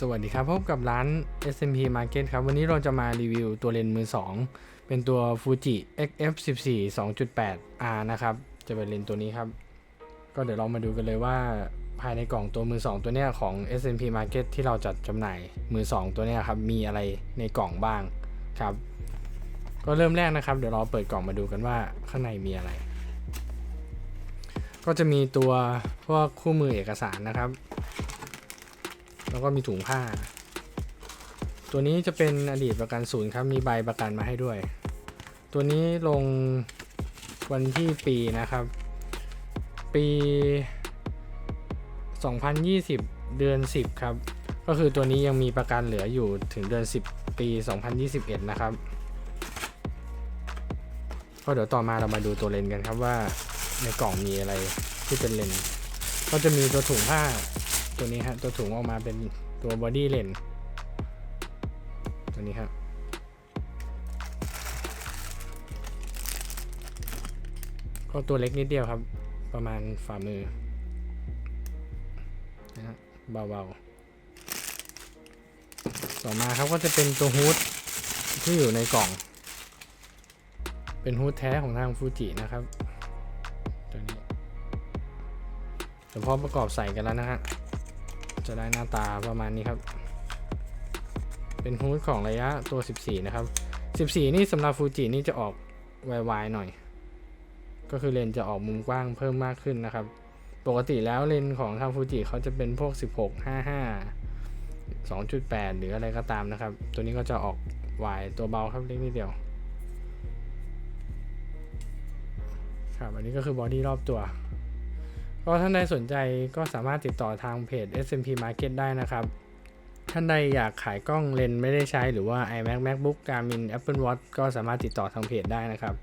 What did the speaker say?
สวัสดีครับพบกับร้าน SMP Market ครับ วันนี้เราจะมารีวิวตัวเลนส์มือ 2 เป็นตัว Fuji XF14 2.8 R นะครับ จะเป็นเลนส์ตัวนี้ครับ ก็เดี๋ยวเรามาดูกันเลยว่าภายในกล่องตัวมือ 2 ตัวเนี้ยของ SMP Market ที่เราจัดจำหน่ายมือ 2 ตัวเนี้ยครับ มีอะไรในกล่องบ้างครับ ก็เริ่มแรกนะครับ เดี๋ยวเราเปิดกล่องมาดูกันว่าข้างในมีอะไร ก็จะมีตัวพวกคู่มือเอกสารนะครับ แล้วก็มีถุงผ้า ตัวนี้จะเป็นอดีตประกันศูนย์ครับ มีใบประกันมาให้ด้วย ตัวนี้ลงวันที่ปีนะครับ ปี 2020 เดือน 10 ครับ ก็คือตัวนี้ยังมีประกันเหลืออยู่ถึงเดือน 10 ปี 2021 นะครับก็เดี๋ยวต่อมาเรามาดูตัวเลนกันครับว่าในกล่องมีอะไรที่เป็นเลนก็จะมีตัวถุงผ้า ตัวนี้ฮะตัวถุงออกมาเป็นตัวบอดี้เลนตัวนี้ครับก็ตัวเล็กนิดเดียวครับ ประมาณฝ่ามือนะฮะเบาๆ ต่อมาครับก็จะเป็นตัวฮูดที่อยู่ในกล่อง เป็นฮูดแท้ของทางฟูจินะครับตัวนี้เดี๋ยวพอประกอบใส่กันแล้วนะฮะ จะได้หน้าตาประมาณนี้ครับ เป็นฮูดของระยะตัว 14 นะครับ 14 นี่สำหรับฟูจินี่จะออกวายๆหน่อย ก็คือเลนจะออกมุมกว้างเพิ่มมากขึ้นนะครับ ปกติแล้วเลนของทางฟูจิเขาจะเป็นพวก 16 55 2.8 หรืออะไรก็ตามนะครับ ตัวนี้ก็จะออกวายตัวเบาครับเล็กนิดเดียวครับอันนี้ก็คือบอดี้รอบตัว ก็ท่านใดสนใจก็สามารถติดต่อทางเพจ SMP Market ได้นะครับ ท่านใดอยากขายกล้องเลนส์ไม่ได้ใช้หรือว่า iMac MacBook Garmin Apple Watch ก็สามารถติดต่อทางเพจได้นะครับ